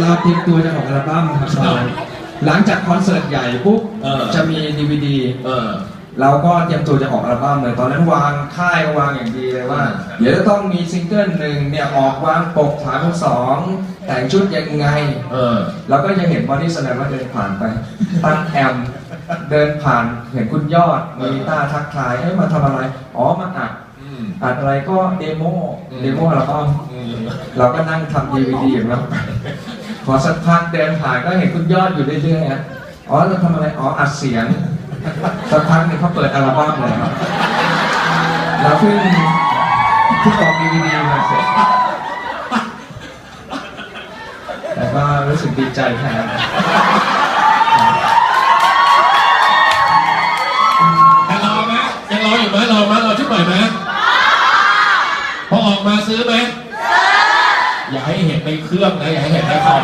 เราเตรียมตัวจะออกอัลบั้มครับตอนนั้นหลังจากคอนเสิร์ตใหญ่ปุ๊บเออ จะมีดีวดีเออ เราก็เตรียมตัวจะออกอัลบั้มเลยตอนนั้นวางค่ายก็วางอย่างดีเลยว่าอืมเดี๋ยวจะต้องมีซิงเกิลหนึ่งเนี่ยออกวางปกฐานสองแต่งชุดยังไง เออ เราก็จะเห็นบอดี้สแลมว่าเดินผ่านไป ตั้งแอมป์เดินผ่านเห็นคุณยอดมีต้าทักทายเอ้ยมาทำอะไร อ๋อมาอัดอืม อัดอะไรก็เดโมอืม เดโมอัลบั้มอืม เราก็นั่งทำดีวีดีอย่างเรา พอสักพักเดินผ่านก็เห็นคุณยอดอยู่เรื่อยๆฮะอ๋อเราทำอะไร อ๋อ อัดเสียง สักพักหนึงเขาเปิดอัลบั้มเลยครับเราเพิ่งเพิ่งออกดีวีดีมาเสร็จ แต่ก็รู้สึกดีใจแทนแต่รอไหมยังรออยู่ไหมรอไหมรอชุดใหม่ไหมพอออกมาซื้อไหม ให้เห็นในเครื่องนะอย่าให้เห็นในคอม